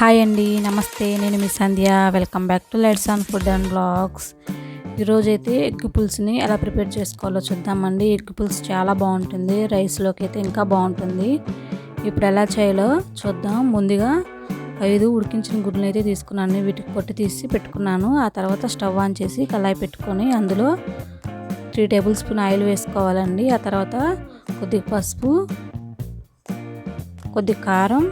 Hi అండి నమస్తే. నేను మీ Sandhya. Welcome back to lights on food and blogs ఈరోజైతే ఎగ్ పులుసుని ఎలా ప్రిపేర్ చేసుకోవాలో చూద్దామండి. ఎగ్ పులుసు చాలా బాగుంటుంది. రైస్లోకి అయితే ఇంకా బాగుంటుంది. ఇప్పుడు ఎలా చేయాలో చూద్దాం. ముందుగా ఐదు ఉడికించిన గుడ్లను అయితే తీసుకున్నాను. వీటికి పొట్టి తీసి పెట్టుకున్నాను. ఆ తర్వాత స్టవ్ ఆన్ చేసి కళాయి పెట్టుకొని అందులో త్రీ టేబుల్ స్పూన్ ఆయిల్ వేసుకోవాలండి. ఆ తర్వాత కొద్దిగా పసుపు కొద్ది కారం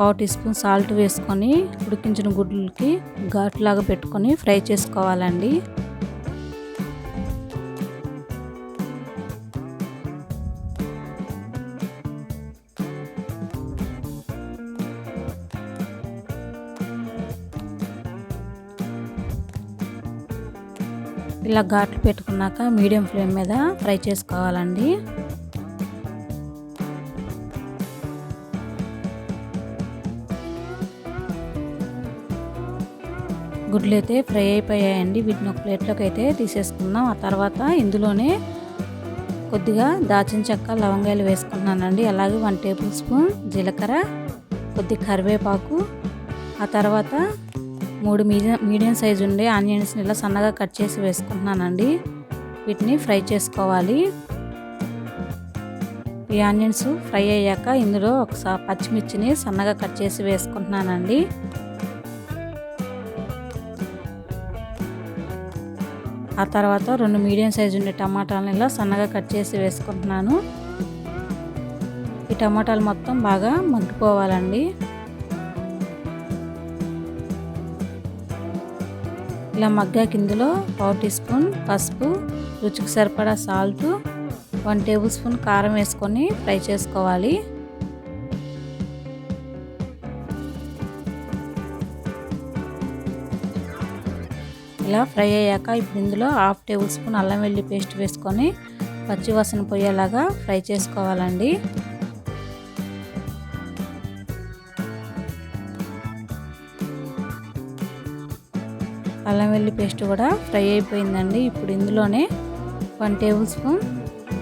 పావు టీ స్పూన్ సాల్ట్ వేసుకొని ఉడికించిన గుడ్లకి ఘాట్లాగా పెట్టుకొని ఫ్రై చేసుకోవాలండి. ఇలా ఘాట్లు పెట్టుకున్నాక మీడియం ఫ్లేమ్ మీద ఫ్రై చేసుకోవాలండి. గుడ్లు అయితే ఫ్రై అయిపోయాయండి. వీటిని ఒక ప్లేట్లోకి అయితే తీసేసుకుందాం. ఆ తర్వాత ఇందులోనే కొద్దిగా దాచిన చెక్క లవంగాయలు వేసుకున్నానండి అలాగే వన్ టేబుల్ స్పూన్ జీలకర్ర కొద్ది కరివేపాకు ఆ తర్వాత మూడు మీడియం మీడియం సైజు ఉండే ఆనియన్స్ని ఇలా సన్నగా కట్ చేసి వేసుకుంటున్నానండి. వీటిని ఫ్రై చేసుకోవాలి. ఈ ఆనియన్స్ ఫ్రై అయ్యాక ఇందులో ఒకసారి పచ్చిమిర్చిని సన్నగా కట్ చేసి వేసుకుంటున్నానండి. ఆ తర్వాత రెండు మీడియం సైజు ఉండే టమాటాలను ఇలా సన్నగా కట్ చేసి వేసుకుంటున్నాను. ఈ టమాటాలు మొత్తం బాగా మగ్గిపోవాలండి. ఇలా మగ్గాక కిందలో పావు టీ స్పూన్ పసుపు రుచికి సరిపడా సాల్ట్ వన్ టేబుల్ స్పూన్ కారం వేసుకొని ఫ్రై చేసుకోవాలి. ఇలా ఫ్రై అయ్యాక ఇప్పుడు ఇందులో హాఫ్ టేబుల్ స్పూన్ అల్లం వెల్లి పేస్ట్ వేసుకొని పచ్చివాసన పోయేలాగా ఫ్రై చేసుకోవాలండి. అల్లం వెల్లి పేస్ట్ కూడా ఫ్రై అయిపోయిందండి. ఇప్పుడు ఇందులోనే వన్ టేబుల్ స్పూన్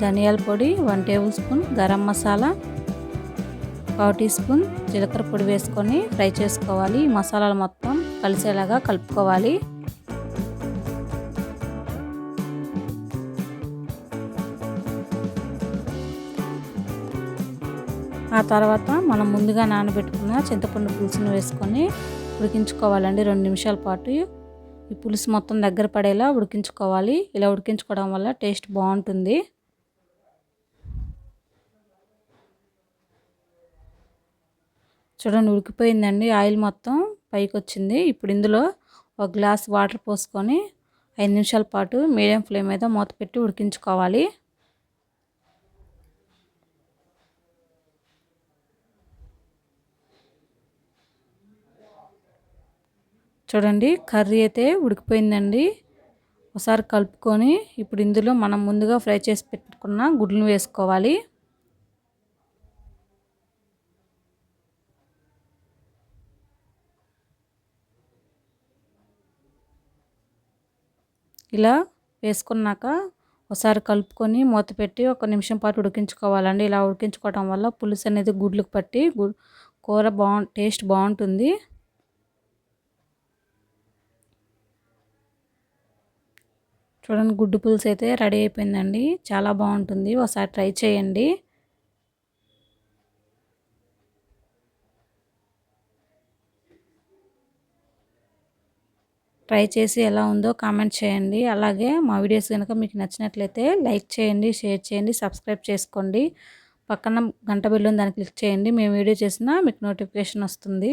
ధనియాల పొడి one table spoon garam masala పావు టీ స్పూన్ జీలకర్ర పొడి వేసుకొని ఫ్రై చేసుకోవాలి. మసాలాలు మొత్తం కలిసేలాగా కలుపుకోవాలి. ఆ తర్వాత మనం ముందుగా నానబెట్టుకున్న చింతపండు పులుసుని వేసుకొని ఉడికించుకోవాలండి రెండు నిమిషాల పాటు. ఈ పులుసు మొత్తం దగ్గర పడేలా ఉడికించుకోవాలి. ఇలా ఉడికించుకోవడం వల్ల టేస్ట్ బాగుంటుంది. చూడండి ఉడికిపోయిందండి. ఆయిల్ మొత్తం పైకి వచ్చింది ఇప్పుడు ఇందులో ఒక గ్లాస్ వాటర్ పోసుకొని ఐదు నిమిషాల పాటు మీడియం ఫ్లేమ్ మీద మూత పెట్టి ఉడికించుకోవాలి. చూడండి కర్రీ అయితే ఉడికిపోయిందండి. ఒకసారి కలుపుకొని ఇప్పుడు ఇందులో మనం ముందుగా ఫ్రై చేసి పెట్టుకున్న గుడ్లను వేసుకోవాలి. ఇలా వేసుకున్నాక ఒకసారి కలుపుకొని మూత పెట్టి ఒక నిమిషం పాటు ఉడికించుకోవాలండి. ఇలా ఉడికించుకోవటం వల్ల పులుసు అనేది గుడ్లకు పట్టి కూర బాగు టేస్ట్ బాగుంటుంది. చూడండి గుడ్డు పులుసు అయితే రెడీ అయిపోయిందండి. చాలా బాగుంటుంది. ఒకసారి ట్రై చేయండి. ట్రై చేసి ఎలా ఉందో కామెంట్ చేయండి. అలాగే మా వీడియోస్ కనుక మీకు నచ్చినట్లయితే లైక్ చేయండి షేర్ చేయండి సబ్స్క్రైబ్ చేసుకోండి. పక్కన గంట బిల్లు దాన్ని క్లిక్ చేయండి. మేము వీడియో చేసినా మీకు నోటిఫికేషన్ వస్తుంది.